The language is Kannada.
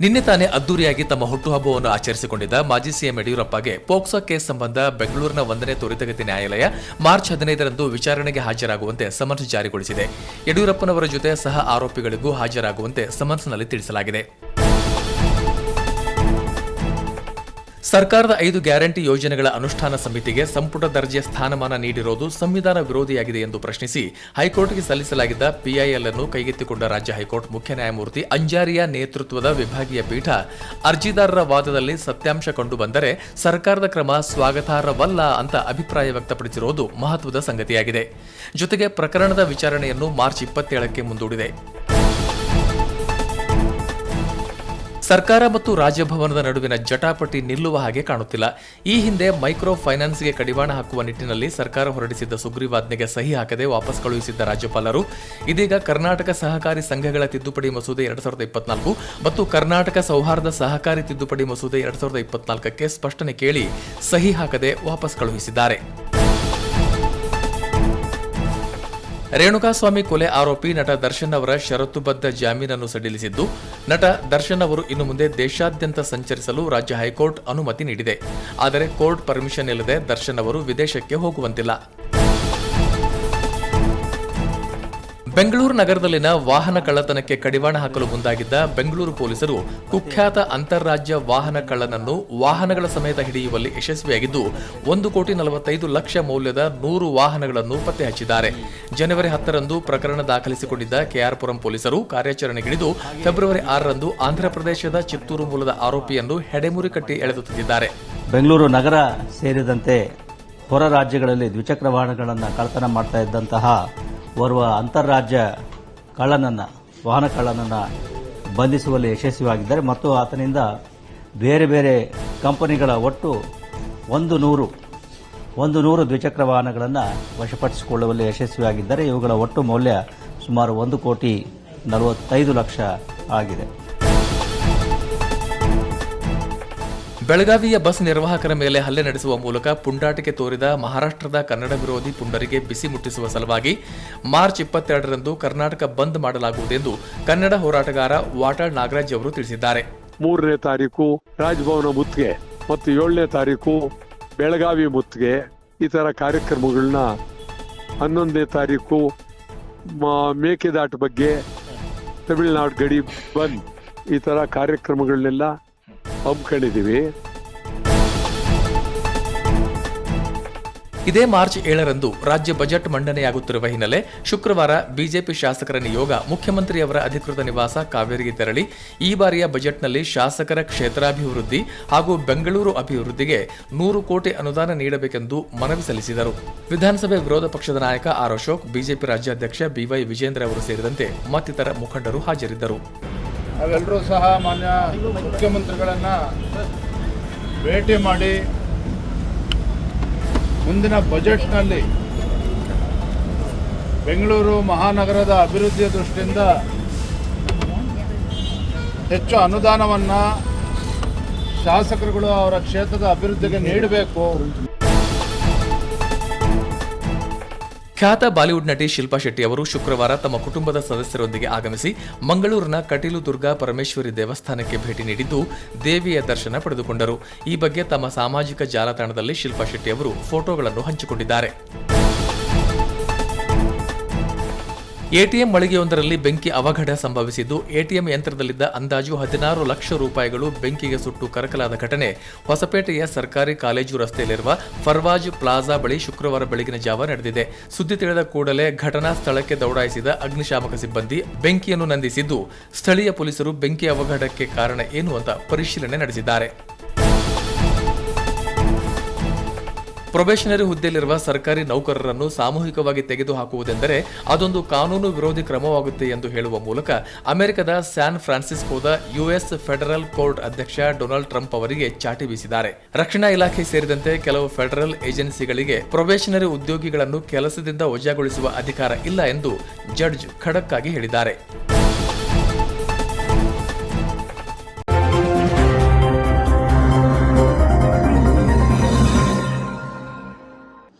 ನಿನ್ನೆ ತಾನೇ ಅದ್ದೂರಿಯಾಗಿ ತಮ್ಮ ಹುಟ್ಟುಹಬ್ಬವನ್ನು ಆಚರಿಸಿಕೊಂಡಿದ್ದ ಮಾಜಿ ಸಿಎಂ ಯಡಿಯೂರಪ್ಪಗೆ ಪೋಕ್ಸೋ ಕೇಸ್ ಸಂಬಂಧ ಬೆಂಗಳೂರಿನ ಒಂದನೇ ತ್ವರಿತಗತಿ ನ್ಯಾಯಾಲಯ ಮಾರ್ಚ್ ಹದಿನೈದರಂದು ವಿಚಾರಣೆಗೆ ಹಾಜರಾಗುವಂತೆ ಸಮನ್ಸ್ ಜಾರಿಗೊಳಿಸಿದೆ. ಯಡಿಯೂರಪ್ಪನವರ ಜೊತೆ ಸಹ ಆರೋಪಿಗಳಿಗೂ ಹಾಜರಾಗುವಂತೆ ಸಮನ್ಸ್ನಲ್ಲಿ ತಿಳಿಸಲಾಗಿದೆ. ಸರ್ಕಾರದ ಐದು ಗ್ಯಾರಂಟಿ ಯೋಜನೆಗಳ ಅನುಷ್ಠಾನ ಸಮಿತಿಗೆ ಸಂಪುಟ ದರ್ಜೆಯ ಸ್ಥಾನಮಾನ ನೀಡಿರುವುದು ಸಂವಿಧಾನ ವಿರೋಧಿಯಾಗಿದೆ ಎಂದು ಪ್ರಶ್ನಿಸಿ ಹೈಕೋರ್ಟ್ಗೆ ಸಲ್ಲಿಸಲಾಗಿದ್ದ ಪಿಐಎಲ್ ಅನ್ನು ಕೈಗೆತ್ತಿಕೊಂಡ ರಾಜ್ಯ ಹೈಕೋರ್ಟ್ ಮುಖ್ಯ ನ್ಯಾಯಮೂರ್ತಿ ಅಂಜಾರಿಯಾ ನೇತೃತ್ವದ ವಿಭಾಗೀಯ ಪೀಠ ಅರ್ಜಿದಾರರ ವಾದದಲ್ಲಿ ಸತ್ಯಾಂಶ ಕಂಡುಬಂದರೆ ಸರ್ಕಾರದ ಕ್ರಮ ಸ್ವಾಗತಾರ್ಹವಲ್ಲ ಅಂತ ಅಭಿಪ್ರಾಯ ವ್ಯಕ್ತಪಡಿಸಿರುವುದು ಮಹತ್ವದ ಸಂಗತಿಯಾಗಿದೆ. ಜೊತೆಗೆ ಪ್ರಕರಣದ ವಿಚಾರಣೆಯನ್ನು ಮಾರ್ಚ್ ಇಪ್ಪತ್ತೇಳಕ್ಕೆ ಮುಂದೂಡಿದೆ. ಸರ್ಕಾರ ಮತ್ತು ರಾಜಭವನದ ನಡುವಿನ ಜಟಾಪಟಿ ನಿಲ್ಲುವ ಹಾಗೆ ಕಾಣುತ್ತಿಲ್ಲ. ಈ ಹಿಂದೆ ಮೈಕ್ರೋ ಫೈನಾನ್ಸ್ಗೆ ಕಡಿವಾಣ ಹಾಕುವ ನಿಟ್ಟಿನಲ್ಲಿ ಸರ್ಕಾರ ಹೊರಡಿಸಿದ್ದ ಸುಗ್ರೀವಾಜ್ಞೆಗೆ ಸಹಿ ಹಾಕದೆ ವಾಪಸ್ ಕಳುಹಿಸಿದ್ದ ರಾಜ್ಯಪಾಲರು. ಇದೀಗ ಕರ್ನಾಟಕ ಸಹಕಾರಿ ಸಂಘಗಳ ತಿದ್ದುಪಡಿ ಮಸೂದೆ ಎರಡ್ ಸಾವಿರದ ಇಪ್ಪತ್ನಾಲ್ಕು ಮತ್ತು ಕರ್ನಾಟಕ ಸೌಹಾರ್ದ ಸಹಕಾರಿ ತಿದ್ದುಪಡಿ ಮಸೂದೆ ಎರಡ್ ಸಾವಿರದ ಇಪ್ಪತ್ನಾಲ್ಕಕ್ಕೆ ಸ್ಪಷ್ಟನೆ ಕೇಳಿ ಸಹಿ ಹಾಕದೆ ವಾಪಸ್ ಕಳುಹಿಸಿದ್ದಾರೆ. ರೇಣುಕಾಸ್ವಾಮಿ ಕೊಲೆ ಆರೋಪಿ ನಟ ದರ್ಶನ್ ಅವರ ಷರತ್ತುಬದ್ಧ ಜಾಮೀನನ್ನು ಸಡಿಲಿಸಿದ್ದು, ನಟ ದರ್ಶನ್ ಅವರು ಇನ್ನು ಮುಂದೆ ದೇಶಾದ್ಯಂತ ಸಂಚರಿಸಲು ರಾಜ್ಯ ಹೈಕೋರ್ಟ್ ಅನುಮತಿ ನೀಡಿದೆ. ಆದರೆ ಕೋರ್ಟ್ ಪರ್ಮಿಷನ್ ಇಲ್ಲದೆ ದರ್ಶನ್ ಅವರು ವಿದೇಶಕ್ಕೆ ಹೋಗುವಂತಿಲ್ಲ. ಬೆಂಗಳೂರು ನಗರದಲ್ಲಿನ ವಾಹನ ಕಳ್ಳತನಕ್ಕೆ ಕಡಿವಾಣ ಹಾಕಲು ಮುಂದಾಗಿದ್ದ ಬೆಂಗಳೂರು ಪೊಲೀಸರು ಕುಖ್ಯಾತ ಅಂತಾರಾಜ್ಯ ವಾಹನ ಕಳ್ಳನನ್ನು ವಾಹನಗಳ ಸಮೇತ ಹಿಡಿಯುವಲ್ಲಿ ಯಶಸ್ವಿಯಾಗಿದ್ದು, ಒಂದು ಕೋಟಿ ನಲವತ್ತೈದು ಲಕ್ಷ ಮೌಲ್ಯದ ನೂರು ವಾಹನಗಳನ್ನು ಪತ್ತೆ ಹಚ್ಚಿದ್ದಾರೆ. ಜನವರಿ ಹತ್ತರಂದು ಪ್ರಕರಣ ದಾಖಲಿಸಿಕೊಂಡಿದ್ದ ಕೆಆರ್ಪುರಂ ಪೊಲೀಸರು ಕಾರ್ಯಾಚರಣೆಗಿಳಿದು ಫೆಬ್ರವರಿ ಆರರಂದು ಆಂಧ್ರಪ್ರದೇಶದ ಚಿತ್ತೂರು ಮೂಲದ ಆರೋಪಿಯನ್ನು ಹೆಡೆಮುರಿ ಕಟ್ಟಿ ಎಳೆದು ತಂದಿದ್ದಾರೆ. ಬೆಂಗಳೂರು ನಗರ ಸೇರಿದಂತೆ ಹೊರ ರಾಜ್ಯಗಳಲ್ಲಿ ದ್ವಿಚಕ್ರ ವಾಹನಗಳನ್ನು ಕಳ್ಳತನ ಮಾಡ್ತಾ ಇದ್ದಂತಹ ಓರ್ವ ಅಂತಾರಾಜ್ಯ ಕಳ್ಳನನ್ನು, ವಾಹನ ಕಳ್ಳನನ್ನು ಬಂಧಿಸುವಲ್ಲಿ ಯಶಸ್ವಿಯಾಗಿದ್ದಾರೆ ಮತ್ತು ಆತನಿಂದ ಬೇರೆ ಬೇರೆ ಕಂಪನಿಗಳ ಒಟ್ಟು ಒಂದು ನೂರು ಒಂದು ನೂರು ದ್ವಿಚಕ್ರ ವಾಹನಗಳನ್ನು ವಶಪಡಿಸಿಕೊಳ್ಳುವಲ್ಲಿ ಯಶಸ್ವಿಯಾಗಿದ್ದಾರೆ. ಇವುಗಳ ಒಟ್ಟು ಮೌಲ್ಯ ಸುಮಾರು ಒಂದು ಕೋಟಿ ನಲವತ್ತೈದು ಲಕ್ಷ ಆಗಿದೆ. ಬೆಳಗಾವಿಯ ಬಸ್ ನಿರ್ವಾಹಕರ ಮೇಲೆ ಹಲ್ಲೆ ನಡೆಸುವ ಮೂಲಕ ಪುಂಡಾಟಿಕೆ ತೋರಿದ ಮಹಾರಾಷ್ಟ್ರದ ಕನ್ನಡ ವಿರೋಧಿ ಪುಂಡರಿಗೆ ಬಿಸಿ ಮುಟ್ಟಿಸುವ ಸಲುವಾಗಿ ಮಾರ್ಚ್ ಇಪ್ಪತ್ತೆರಡರಂದು ಕರ್ನಾಟಕ ಬಂದ್ ಮಾಡಲಾಗುವುದೆಂದು ಕನ್ನಡ ಹೋರಾಟಗಾರ ವಾಟಾಳ್ ನಾಗರಾಜ್ ಅವರು ತಿಳಿಸಿದ್ದಾರೆ. ಮೂರನೇ ತಾರೀಕು ರಾಜಭವನ ಮುತ್ತಿಗೆ ಮತ್ತು ಏಳನೇ ತಾರೀಕು ಬೆಳಗಾವಿ ಮುತ್ತಿಗೆ ಈ ತರ ಕಾರ್ಯಕ್ರಮಗಳನ್ನ ಹನ್ನೊಂದನೇ ತಾರೀಕು ಮೇಕೆದಾಟ ಮೇಕೆದಾಟು ಬಗ್ಗೆ ತಮಿಳುನಾಡು ಗಡಿ ಬಂದ್ ಈ ತರ ಕಾರ್ಯಕ್ರಮಗಳನ್ನೆಲ್ಲ ಹಮ್ಮಿಕೊಂಡಿದೀವಿ ಇದೇ ಮಾರ್ಚ್ ಏಳರಂದು ರಾಜ್ಯ ಬಜೆಟ್ ಮಂಡನೆಯಾಗುತ್ತಿರುವ ಹಿನ್ನೆಲೆ ಶುಕ್ರವಾರ ಬಿಜೆಪಿ ಶಾಸಕರ ನಿಯೋಗ ಮುಖ್ಯಮಂತ್ರಿಯವರ ಅಧಿಕೃತ ನಿವಾಸ ಕಾವೇರಿಗೆ ತೆರಳಿ ಈ ಬಾರಿಯ ಬಜೆಟ್ನಲ್ಲಿ ಶಾಸಕರ ಕ್ಷೇತ್ರಾಭಿವೃದ್ಧಿ ಹಾಗೂ ಬೆಂಗಳೂರು ಅಭಿವೃದ್ಧಿಗೆ ನೂರು ಕೋಟಿ ಅನುದಾನ ನೀಡಬೇಕೆಂದು ಮನವಿ ಸಲ್ಲಿಸಿದರು. ವಿಧಾನಸಭೆ ವಿರೋಧ ಪಕ್ಷದ ನಾಯಕ ಆರ್ ಅಶೋಕ್, ಬಿಜೆಪಿ ರಾಜ್ಯಾಧ್ಯಕ್ಷ ಬಿವೈ ವಿಜೇಂದ್ರ ಅವರು ಸೇರಿದಂತೆ ಮತ್ತಿತರ ಮುಖಂಡರು ಹಾಜರಿದ್ದರು. ನಾವೆಲ್ಲರೂ ಸಹ ಮಾನ್ಯ ಮುಖ್ಯಮಂತ್ರಿಗಳನ್ನು ಭೇಟಿ ಮಾಡಿ ಮುಂದಿನ ಬಜೆಟ್ನಲ್ಲಿ ಬೆಂಗಳೂರು ಮಹಾನಗರದ ಅಭಿವೃದ್ಧಿಯ ದೃಷ್ಟಿಯಿಂದ ಹೆಚ್ಚು ಅನುದಾನವನ್ನು ಶಾಸಕರುಗಳು ಅವರ ಕ್ಷೇತ್ರದ ಅಭಿವೃದ್ಧಿಗೆ ನೀಡಬೇಕು. ಖ್ಯಾತ ಬಾಲಿವುಡ್ ನಟಿ ಶಿಲ್ಪಾ ಶೆಟ್ಟಿ ಅವರು ಶುಕ್ರವಾರ ತಮ್ಮ ಕುಟುಂಬದ ಸದಸ್ಯರೊಂದಿಗೆ ಆಗಮಿಸಿ ಮಂಗಳೂರಿನ ಕಟೀಲು ದುರ್ಗಾ ಪರಮೇಶ್ವರಿ ದೇವಸ್ಥಾನಕ್ಕೆ ಭೇಟಿ ನೀಡಿದ್ದು ದೇವಿಯ ದರ್ಶನ ಪಡೆದುಕೊಂಡರು. ಈ ಬಗ್ಗೆ ತಮ್ಮ ಸಾಮಾಜಿಕ ಜಾಲತಾಣದಲ್ಲಿ ಶಿಲ್ಪಾ ಶೆಟ್ಟಿ ಅವರು ಫೋಟೋಗಳನ್ನು ಹಂಚಿಕೊಂಡಿದ್ದಾರೆ. ಎಟಿಎಂ ಮಳಿಗೆಯೊಂದರಲ್ಲಿ ಬೆಂಕಿ ಅವಘಡ ಸಂಭವಿಸಿದ್ದು, ಎಟಿಎಂ ಯಂತ್ರದಲ್ಲಿದ್ದ ಅಂದಾಜು ಹದಿನಾರು ಲಕ್ಷ ರೂಪಾಯಿಗಳು ಬೆಂಕಿಗೆ ಸುಟ್ಟು ಕರಕಲಾದ ಘಟನೆ. ಹೊಸಪೇಟೆಯ ಸರ್ಕಾರಿ ಕಾಲೇಜು ರಸ್ತೆಯಲ್ಲಿರುವ ಫರ್ವಾಜ್ ಪ್ಲಾಜಾ ಬಳಿ ಶುಕ್ರವಾರ ಬೆಳಗಿನ ಜಾವ ನಡೆದಿದೆ. ಸುದ್ದಿ ತಿಳಿದ ಕೂಡಲೇ ಘಟನಾ ಸ್ಥಳಕ್ಕೆ ದೌಡಾಯಿಸಿದ ಅಗ್ನಿಶಾಮಕ ಸಿಬ್ಬಂದಿ ಬೆಂಕಿಯನ್ನು ನಂದಿಸಿದ್ದು, ಸ್ಥಳೀಯ ಪೊಲೀಸರು ಬೆಂಕಿ ಅವಘಡಕ್ಕೆ ಕಾರಣ ಏನು ಅಂತ ಪರಿಶೀಲನೆ ನಡೆಸಿದ್ದಾರೆ. ಪ್ರೊಬೇಷನರಿ ಹುದ್ದೆಯಲ್ಲಿರುವ ಸರ್ಕಾರಿ ನೌಕರರನ್ನು ಸಾಮೂಹಿಕವಾಗಿ ತೆಗೆದುಹಾಕುವುದೆಂದರೆ ಅದೊಂದು ಕಾನೂನು ವಿರೋಧಿ ಕ್ರಮವಾಗುತ್ತೆ ಎಂದು ಹೇಳುವ ಮೂಲಕ ಅಮೆರಿಕದ ಸ್ಯಾನ್ ಫ್ರಾನ್ಸಿಸ್ಕೋದ ಯುಎಸ್ ಫೆಡರಲ್ ಕೋರ್ಟ್ ಅಧ್ಯಕ್ಷ ಡೊನಾಲ್ಡ್ ಟ್ರಂಪ್ ಅವರಿಗೆ ಚಾಟಿ ಬೀಸಿದ್ದಾರೆ. ರಕ್ಷಣಾ ಇಲಾಖೆ ಸೇರಿದಂತೆ ಕೆಲವು ಫೆಡರಲ್ ಏಜೆನ್ಸಿಗಳಿಗೆ ಪ್ರೊಬೇಷನರಿ ಉದ್ಯೋಗಿಗಳನ್ನು ಕೆಲಸದಿಂದ ವಜಾಗೊಳಿಸುವ ಅಧಿಕಾರ ಇಲ್ಲ ಎಂದು ಜಡ್ಜ್ ಖಡಕ್ಕಾಗಿ ಹೇಳಿದ್ದಾರೆ.